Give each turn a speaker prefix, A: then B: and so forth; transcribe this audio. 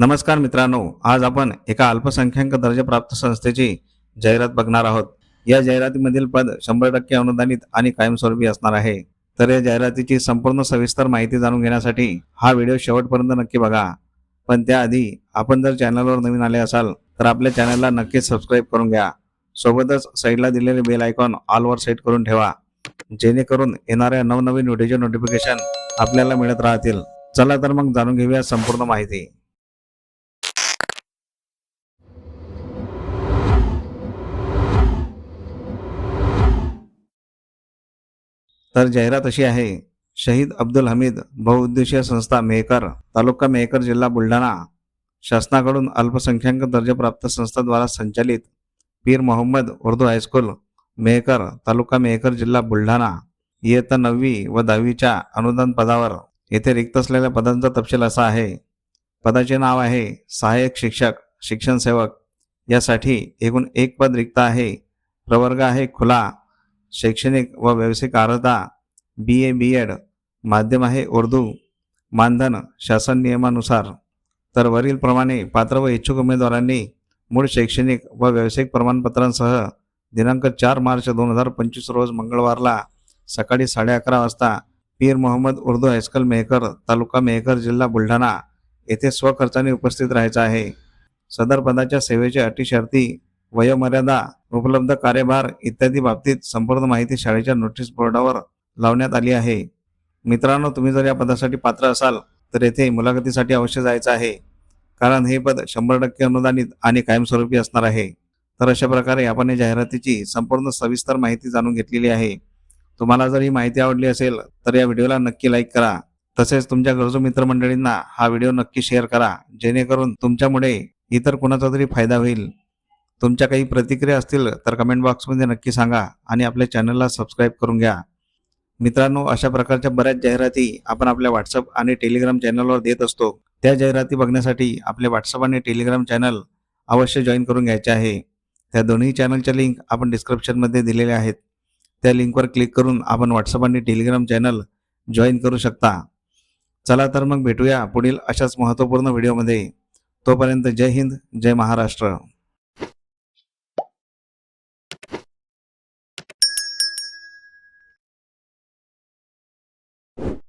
A: नमस्कार मित्रांनो आज आपण एका अल्पसंख्याक दर्जाप्राप्त संस्थेची जाहिरात बघणार आहोत. या जाहिरातीमधील पद शंभर टक्के अनुदानित आणि कायमस्वरूपी असणार आहे. तर या जाहिरातीची संपूर्ण सविस्तर माहिती जाणून घेण्यासाठी हा व्हिडिओ शेवटपर्यंत नक्की बघा. पण त्याआधी आपण जर चॅनलवर नवीन आले असाल तर आपल्या चॅनलला नक्कीच सबस्क्राईब करून घ्या. सोबतच साईडला दिलेले बेल आयकॉन ऑलवर सेट करून ठेवा जेणेकरून येणाऱ्या नवनवीन व्हिडिओचे नोटिफिकेशन आपल्याला मिळत राहतील. चला तर मग जाणून घेऊया संपूर्ण माहिती. तर जाहिरात अशी आहे शहीद अब्दुल हमीद बहुउद्देशीय संस्था मेहकर तालुका मेहकर जिल्हा बुलढाणा. शासनाकडून अल्पसंख्याक दर्जाप्राप्त संस्थाद्वारा संचालित पीर मोहम्मद उर्दू हायस्कूल मेहकर तालुका मेहकर जिल्हा बुलढाणा. इयत्ता नववी व दहावीच्या अनुदान पदावर येथे रिक्त असलेल्या पदांचा तपशील असा आहे. पदाचे नाव आहे सहाय्यक शिक्षक शिक्षण सेवक. यासाठी एकूण एक पद रिक्त आहे. प्रवर्ग आहे खुला शैक्षणिक व व्यावसायिक अर्हता बी ए बी एड माध्यम आहे उर्दू मानधन शासन नियमानुसार. तर वरीलप्रमाणे पात्र व इच्छुक उमेदवारांनी मूळ शैक्षणिक व व्यावसायिक प्रमाणपत्रांसह दिनांक चार मार्च दोन हजार पंचवीस रोज मंगळवारला सकाळी साडे अकरा वाजता पीर मोहम्मद उर्दू हायस्कूल मेहकर तालुका मेहकर जिल्हा बुलढाणा येथे स्वखर्चाने उपस्थित राहायचं आहे. सदर पदाच्या सेवेच्या अटी शर्ती वयोमर्यादा उपलब्ध कार्यभार इत्यादी बाबतीत संपूर्ण माहिती शाळेच्या नोटीस बोर्डावर लावण्यात आली आहे. मित्रांनो तुम्ही जर या पदासाठी पात्र असाल तर येथे मुलाखतीसाठी अवश्य जायचं आहे. कारण हे पद शंभर टक्के अनुदानित आणि कायमस्वरूपी असणार आहे. तर अशा प्रकारे आपण या जाहिरातीची संपूर्ण सविस्तर माहिती जाणून घेतलेली आहे. तुम्हाला जर ही माहिती आवडली असेल तर या व्हिडिओला नक्की लाईक करा. तसेच तुमच्या गरजू मित्रमंडळींना हा व्हिडिओ नक्की शेअर करा जेणेकरून तुमच्यामुळे इतर कुणाचा तरी फायदा होईल. तुमच्या काही प्रतिक्रिया असतील तर कमेंट बॉक्समध्ये नक्की सांगा आणि आपल्या चॅनलला सबस्क्राईब करून घ्या. मित्रांनो अशा प्रकारच्या बऱ्याच जाहिराती आपण आपल्या व्हॉट्सअप आणि टेलिग्राम चॅनलवर देत असतो. त्या जाहिराती बघण्यासाठी आपले व्हॉट्सअप आणि टेलिग्राम चॅनल अवश्य जॉईन करून घ्यायचे आहे. त्या दोन्ही चॅनलच्या लिंक आपण डिस्क्रिप्शनमध्ये दिलेल्या आहेत. त्या लिंकवर क्लिक करून आपण व्हॉट्सअप आणि टेलिग्राम चॅनल जॉईन करू शकता. चला तर मग भेटूया पुढील अशाच महत्त्वपूर्ण व्हिडिओमध्ये तोपर्यंत जय हिंद जय महाराष्ट्र.